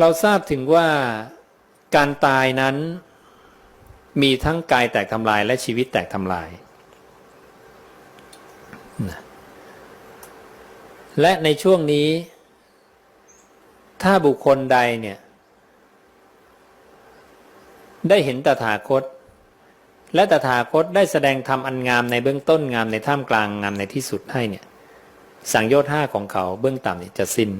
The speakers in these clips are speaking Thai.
เราทราบถึงว่าการตายนั้นมีทั้งกายแตกทำลายและชีวิตแตกทำลาย และในช่วงนี้ ถ้าบุคคลใดเนี่ย ได้เห็นตถาคต และตถาคตได้แสดงธรรมอันงามในเบื้องต้นงามในท่ามกลางงามในที่สุดให้เนี่ย สังโยชน์ห้าของเขาเบื้องต่ำเนี่ยจะสิ้น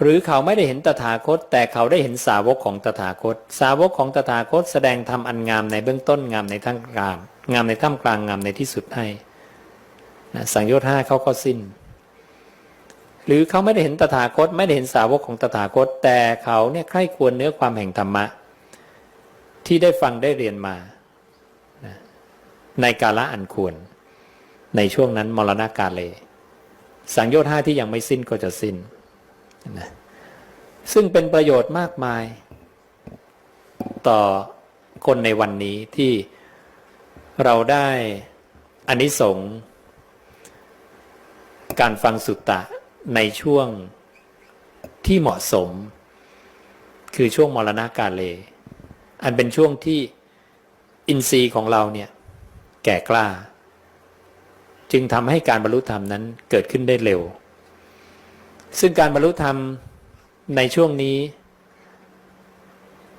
หรือเขาไม่ได้เห็นตถาคต แต่เขาได้เห็นสาวกของตถาคต สาวกของตถาคต แสดงธรรมอันงามในเบื้องต้นงามในท่ามกลาง งามในท่ามกลางงามในที่สุดให้นะสังโยชน์ห้าเขาก็สิ้น หรือเขาไม่ได้เห็นตถาคต ไม่ได้เห็นสาวกของตถาคต แต่เขาเนี่ยใคร่ควรเนื้อความแห่งธรรมะ ที่ได้ฟังได้เรียนมานะในกาละอันควร ในช่วงนั้นมรณกาเลสังโยชน์ห้าที่ยังไม่สิ้นก็จะสิ้น นะซึ่งเป็นประโยชน์มากมาย ต่อคนในวันนี้ที่เราได้อานิสงส์การฟังสุตตะในช่วงที่เหมาะสม คือช่วงมรณกาเล อันเป็นช่วงที่อินทรีย์ของเราเนี่ย แก่กล้า จึงทำให้การบรรลุธรรมนั้นเกิดขึ้นได้เร็ว ซึ่งการบรรลุธรรมในช่วงนี้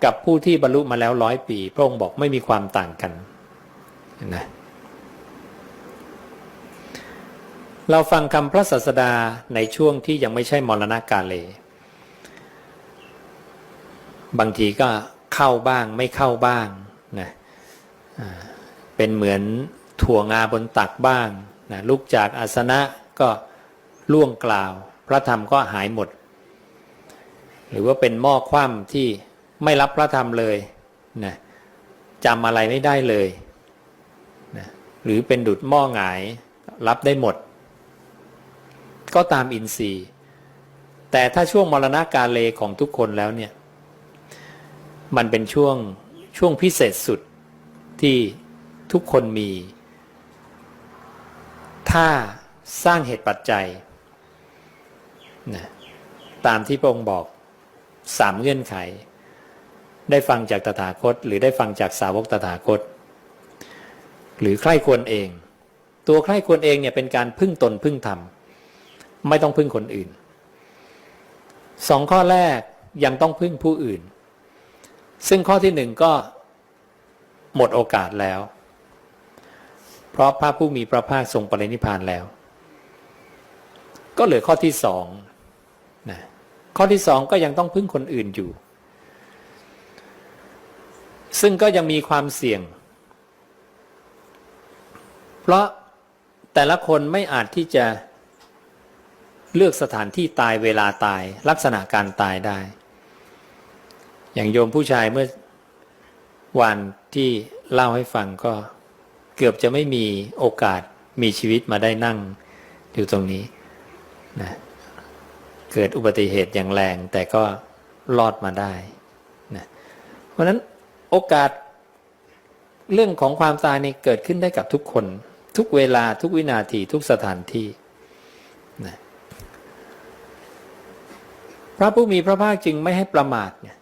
กับผู้ที่บรรลุมาแล้วร้อยปี พระองค์บอกไม่มีความต่างกันนะเราฟังคำพระศาสดาในช่วงที่ยังไม่ใช่มรณกาเล บางทีก็เข้าบ้างไม่เข้าบ้างนะเป็นเหมือนถั่วงาบนตักบ้างนะลุกจากอาสนะก็ล่วงกล่าว พระธรรมก็หายหมด หรือว่าเป็นหม้อคว่ำที่ไม่รับพระธรรมเลยนะจำอะไรไม่ได้เลยนะหรือเป็นดุดหม้อหงาย รับได้หมด ก็ตามอินทรีย์ แต่ถ้าช่วงมรณกาเลของทุกคนแล้วเนี่ย มันเป็นช่วงช่วงพิเศษสุดที่ทุกคนมี ถ้าสร้างเหตุปัจจัย นะตามที่พระองค์บอกสามเงื่อนไข ได้ฟังจากตถาคต หรือได้ฟังจากสาวกตถาคต หรือใคร่ควรเอง ตัวใคร่ควรเองเนี่ยเป็นการพึ่งตนพึ่งธรรมไม่ต้องพึ่งคนอื่นสองข้อแรกยังต้องพึ่งผู้อื่น ซึ่งข้อที่หนึ่งก็หมดโอกาสแล้ว เพราะพระผู้มีพระภาคทรงปรินิพพานแล้ว ก็เหลือข้อที่สอง นะข้อที่สองก็ยังต้องพึ่งคนอื่นอยู่ ซึ่งก็ยังมีความเสี่ยง เพราะแต่ละคนไม่อาจที่จะเลือกสถานที่ตายเวลาตายลักษณะการตายได้ อย่างโยมผู้ชายเมื่อวันที่เล่าให้ฟังก็เกือบจะไม่มีโอกาสมีชีวิตมาได้นั่งอยู่ตรงนี้นะ เกิดอุบัติเหตุอย่างแรง แต่ก็รอดมาได้นะเพราะนั้นโอกาสเรื่องของความตายนี่เกิดขึ้นได้กับทุกคน ทุกเวลาทุกวินาทีทุกสถานที่นะพระผู้มีพระภาคจึงไม่ให้ประมาทเนี่ย